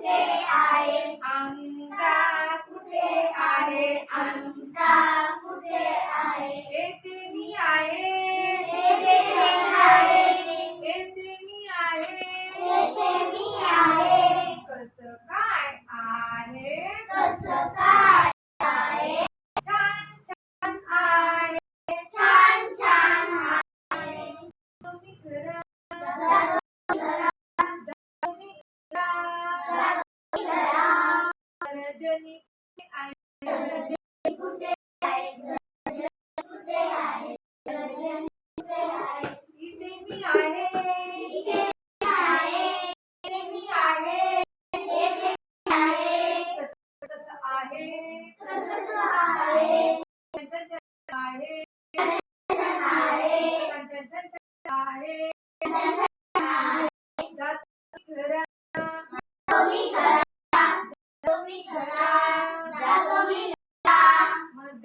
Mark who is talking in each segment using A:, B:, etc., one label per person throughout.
A: कुठे आहे
B: अंगा कुठे आहे
A: आहे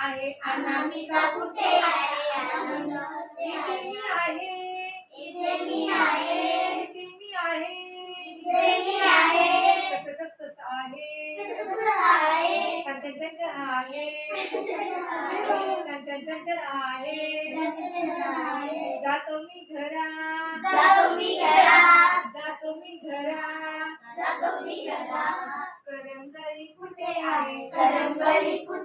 A: आहे.
B: अनामिका कुठे आहे?
A: इथे आहे
B: मी आहे.
A: इथे मी आहे.
B: इथे मी आहे.
A: इथे मी आहे.
B: कसं कसं
A: कसं आहे?
B: कसं आहे? छान छान छान छान आहे.
A: छान छान
B: छान छान आहे. जातो मी घरा.
A: जातो मी घरा.
B: जातो मी घरा.
A: जातो मी घरा.
B: करंगळी कुठे आहे?
A: करंगळी कुठे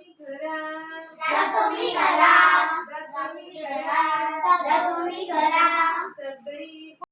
B: तुम्ही घरा
A: तुम्ही घरा
B: तुम्ही घरा